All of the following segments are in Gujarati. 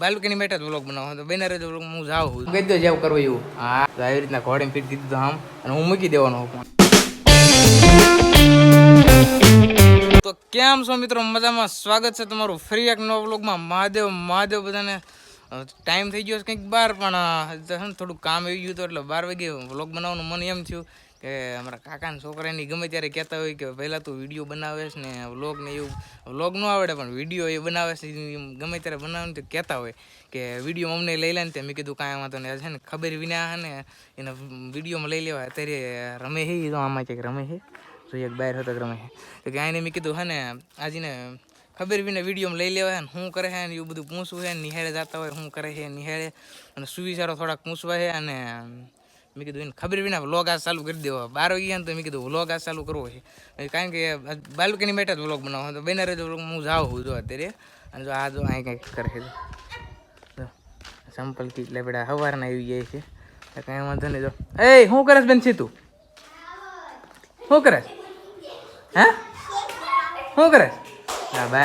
બાલ્કની બેઠા જ વ્લોગ બનાવો તો બેનરે જ વ્લોગ હું જાઉં છું. કહી દો જેવું કરવું એવું. હા તો આવી રીતના ઘોડે ફીટ દીધું આમ. અને હું મૂકી દેવાનો હું તો કેમ છો મિત્રો? મજામાં? સ્વાગત છે તમારું ફરી એક નવા વ્લોગમાં મહાદેવ મહાદેવ બધાને ટાઈમ થઈ ગયો છે કંઈક બાર પણ થોડું કામ આવી ગયું હતું એટલે બાર વાગે વ્લોગ બનાવવાનું મન એમ થયું. કે અમારા કાકાના છોકરાની ગમે ત્યારે કહેતા હોય કે પહેલાં તું વીડિયો બનાવેશ ને વ્લોગ ને એવું. વ્લોગ ન આવડે પણ વીડિયો એ બનાવે છે એમ ગમે ત્યારે બનાવવાનું તો કહેતા હોય કે વીડિયો અમને લઈ લે ને તે મેં કીધું કાંઈ વાંધો ને છે ને ખબર વિના હે ને એને વિડીયોમાં લઈ લેવા. અત્યારે રમે હે તો આમાં કંઈક રમે છે તો એક બહાર હતો રમે છે તો કે આને મેં કીધું હે ને આજીને ખબર વિના વિડીયોમાં લઈ લેવા હે ને શું કરે છે ને એવું બધું પૂછવું છે નિહાળે જતા હોય શું કરે છે નિહાળે. અને સુવિચારો થોડાક પૂછવા છે અને મેં કીધું, એને ખબર વિના વ્લોગ આ ચાલુ કરી દેવા. બાર વાગ્યા ને તો મેં કીધું વ્લોગ આ ચાલુ કરવો છે. કારણ કે બાલ્કની બેઠા જ વ્લોગ બનાવો. તો બેનરે જ હું જાઉં છું જો અત્યારે. અને જો આ જો અહીં કંઈક કરે છે સંપલ કીટ લેબડા સવારના આવી જાય છે. કાંઈ વાંધો નહીં જો. એ, શું કરસ બેન તું શું કરસ? હે? શું કરે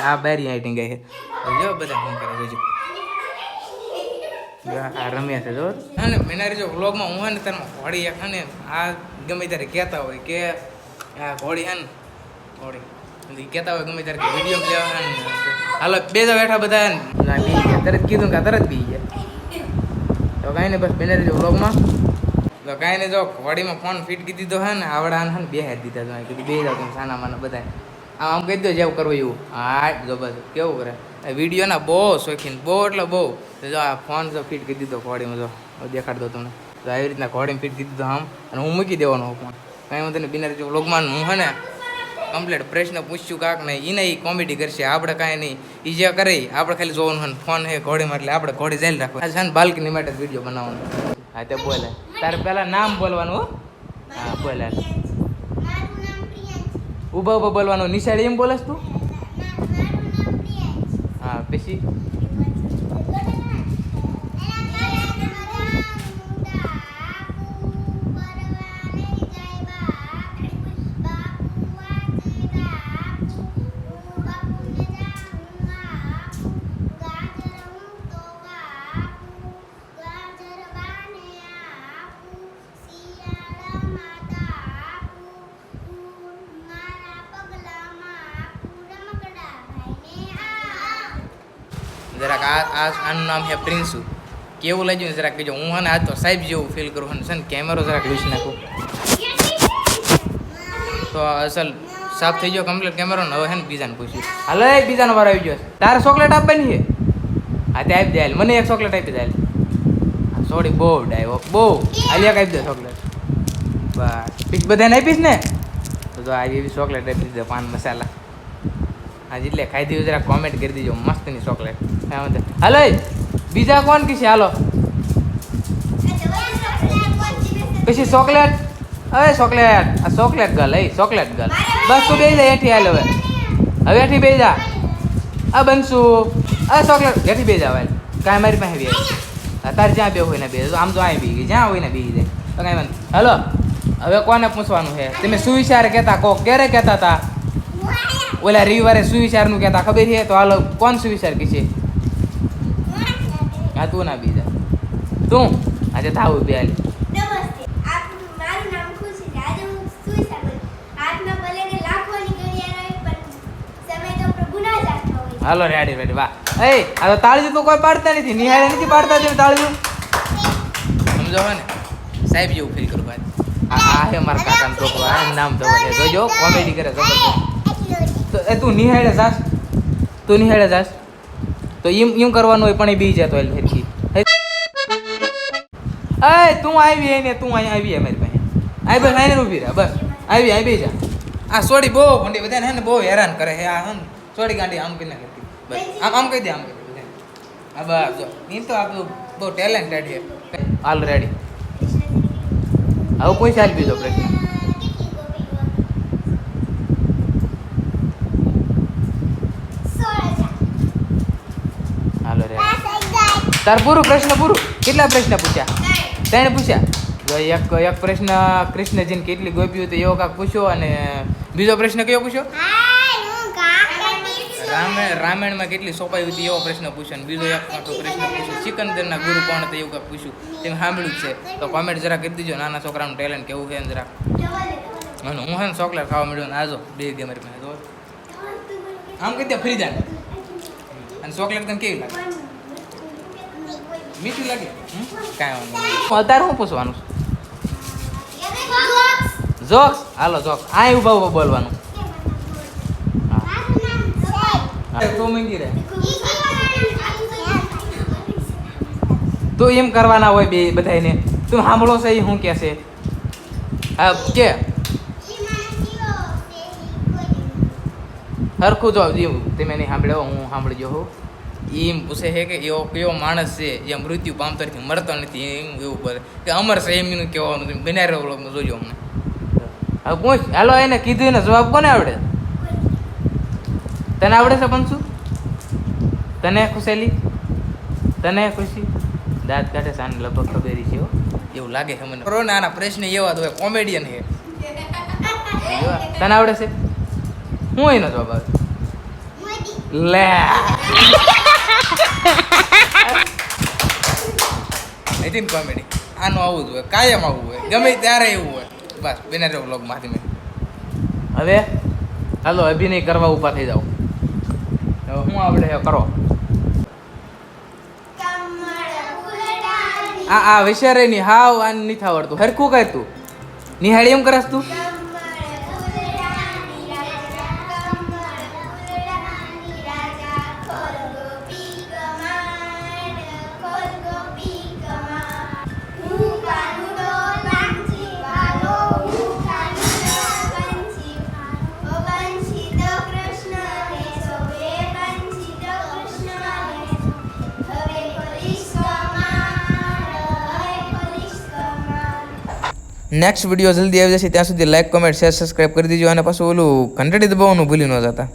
આ બારી આઈટિંગ ગઈ છે. જો, બધા શું કરે છે આ રમ્યા છે જો હા ને મેનારી જો વ્લોગમાં હું ને તને ઘોડી એક ને આ ગમે ત્યારે કહેતા હોય કે આ ઘોડી હા ને ઘોડી કહેતા હોય ગમે ત્યારે વીડિયો લેવા ને હાલો બે જા બેઠા બધા ને. બી ગયા. તરત કીધું કે તરત બી ગયા. તો કાંઈ નહીં બસ મેનારી જો વ્લોગમાં. તો કાંઈ નહીં જો ઘોડીમાં ફોન ફિટ કરી દીધો હે ને આવડા હે ને બે દીધા તો કીધું બે જાવ તમે સાના માના બધા આમ કહી દો જેવું કરવું એવું. હા જો બસ કેવું કરે? વિડીયોના બહુ શોખીન બહુ એટલે બહુ. જો આ ફોન જો ફિટ કરી દીધો ઘોડીમાં જો. દેખાડ દો તમને. તો આવી રીતના ઘોડીમાં ફિટ કરી દીધો આમ અને હું મૂકી દેવાનો ફોન કાંઈ વાંધો નહીં બિના જો વ્લોગમાં હું હે ને કમ્પ્લીટ પ્રશ્ન પૂછ્યું કાંક નહીં. એને એ કોમેડી કરશે આપણે કાંઈ નહીં. એ જે કરે આપણે ખાલી જોવાનું હોય ફોન હે ઘોડીમાં એટલે આપણે ઘોડી જઈને રાખો આજે છે ને બાલ્કની માટે વીડિયો બનાવવાનો. હા તે બોલે. તારે પહેલાં નામ બોલવાનું હો. હા બોલે. ઊભા ઊભા બોલવાનું. નિશાળી એમ બોલેસ તું? હા જરાક આ આનું નામ છે પ્રિન્સુ. કેવું લાગ્યું જરાક કહેજો હું હે આ તો સાહેબ જેવું ફીલ કરું અને છે ને કેમેરો જરાક લૂસી નાખું. તો અસલ સાફ થઈ ગયો કમ્પ્લીટ કેમેરો ને, હવે છે ને બીજાને પૂછ્યું. હાલો એ બીજાનો વાર આવી ગયો તારે ચોકલેટ આપવાની છે? હા, તે આપી દે હાલ. મને એક ચોકલેટ આપી દે હાલ. સોરી બહુ ડાયો. બહુ. હાલ, એક આપી દે ચોકલેટ બસ. બધાને આપીશ ને? તો આજે એવી ચોકલેટ આપી દે પાન મસાલા. હા એટલે ખાઈ દીધું જરા કોમેન્ટ કરી દીજો, મસ્તની ચોકલેટ. હાલો બીજા કોણ કીશે હાલો. પછી ચોકલેટ? હવે ચોકલેટ. આ ચોકલેટ ગર્લ એ ચોકલેટ ગર્લ બસ તું બેસી જા એઠી હાલ હવે. હવે એઠી બેસી જા. આ બનશું આ ચોકલેટ. હેઠી બેસી જા, ભાઈ. કાંઈ મારી પાસે બી તારે જ્યાં બે હોય ને બે આમ તો અહીં બી ગઈ. જ્યાં હોય ને બી જાય. તો કાંઈ વાંધો હલો. હવે કોને પૂછવાનું છે? તમે સુવિચાર કહેતા? કો ક્યારે કહેતા હતા ઓલા રવિવારે સુવિચારનું કહેતા ખબર છે? તો હાલો કોણ સુવિચાર કીશે હા તું ના બીજા. તું? આજે થાવું બે હાલી છે. છે. હાલો રેડી રેડી વાહ. એ આ તો તાળીયું તો કોઈ પાડતા નથી. નિહાળે નથી પાડતા છે તાળીયું. સમજો ને સાહેબ જેવું ફીલ કરું ભાઈ. આ આ હે મારા કાકાનો છોકરો. આ નામ તો જોજો કોમેડી કરે જબરદસ્ત તો એ તું નિહાળે જાસ. તું નિહાળે જાસ. તો એમ એમ કરવાનું હોય પણ એ બી જતો એટલે ફેરકી એ, તું આવી એને તું અહીંયા આવી અમારી મારી પાસે. આઈ બસ આઈને ઊભી રહે, બસ. આવી આવી જા. આ સોડી બહુ ભંડી બધાને હે ને બહુ હેરાન કરે હે આ હે સોડી ગાંડી આમ કરી કરતી. બસ. આમ આમ કહી દે, આમ કહી દે આ બસ, જો. એમ તો આપણું બહુ ટેલેન્ટેડ છે. ઓલરેડી આવું કોઈ ચાલ બીજો પ્રશ્ન સોળ હજાર. હાલો રેડી પાસ થઈ જાય. તાર પૂરું પ્રશ્ન પૂરું? કેટલા પ્રશ્ન પૂછ્યા. ત્રણ પૂછ્યા? એક એક પ્રશ્ન કૃષ્ણજીને કેટલી ગોપ્યું તો એવો કાંક પૂછ્યો અને બીજો પ્રશ્ન કયો પૂછ્યો? હું. રામાયણ રામાયણમાં કેટલી સોપાઈ હતી એવો પ્રશ્ન પૂછ્યો અને બીજો એક મોટો પ્રશ્ન પૂછ્યો. સિકંદરના ગુરુ કોણ હતા એવું કાંક પૂછ્યું. તેમ સાંભળ્યું છે. તો કોમેન્ટ જરા કરી દીજો, નાના છોકરાનું ટેલેન્ટ કેવું છે જરા. અને હું છે ચોકલેટ ખાવા મળ્યો ને આજો, બે ગેમર આમ કહી દે, ફ્રી જાય અને ચોકલેટ તને કેવી લાગે? મીઠી લાગે. કાંઈ અત્યારે હું પૂછવાનું જોક્સ? હાલો, જોક્સ. આ ઊભા ઊભા બોલવાનું. તું એમ કરવાના હોય બે બધાને તું સાંભળો છે એ શું કે છે? હા, કે. હરખું જો તમે નહીં સાંભળ્યો, હું સાંભળી ગયો હોઉં. એમ પૂછે છે કે એવો કયો માણસ છે જે મૃત્યુ પામતો નથી મરતો નથી એમ એવું પડે કે અમર છે એમ એનું કહેવાનું રહ્યો વ્લોગમાં જોજો અમને. હવે પૂછ હાલો એને કીધું એને જવાબ કોને આવડે? તને આવડે છે પંચુ? તને ખુશેલી? તને ખુશી? દાંત કાઢે આને લગભગ ખબેરી છે. એવું લાગે છે મને. કરો આના પ્રશ્ન એવા તો કોમેડિયન છે. તને આવડે છે? હું એનો જવાબ આવે લે. નીતિન કોમેડી આનું આવું જ હોય. કાયમ આવું હોય. ગમે ત્યારે એવું હોય. બસ, બેને રહ્યો વ્લોગમાંથી મેં હવે, હાલો, અભિનય કરવા ઊભા થઈ જાઓ. હું આવડે કરો. આ આ વિચારે નહીં હાવ આ નથી આવડતું. હરખું કર તું. નિહાળી એમ કરસ તું? નેક્સ્ટ વીડિયો જલ્દી આવી જશે, ત્યાં સુધી લાઇક કમેન્ટ શેર સબસ્ક્રાઈબ કરી દેજો અને પાછું ઓલું ઘંટડી દબાવવાનું ભૂલી ન જતા.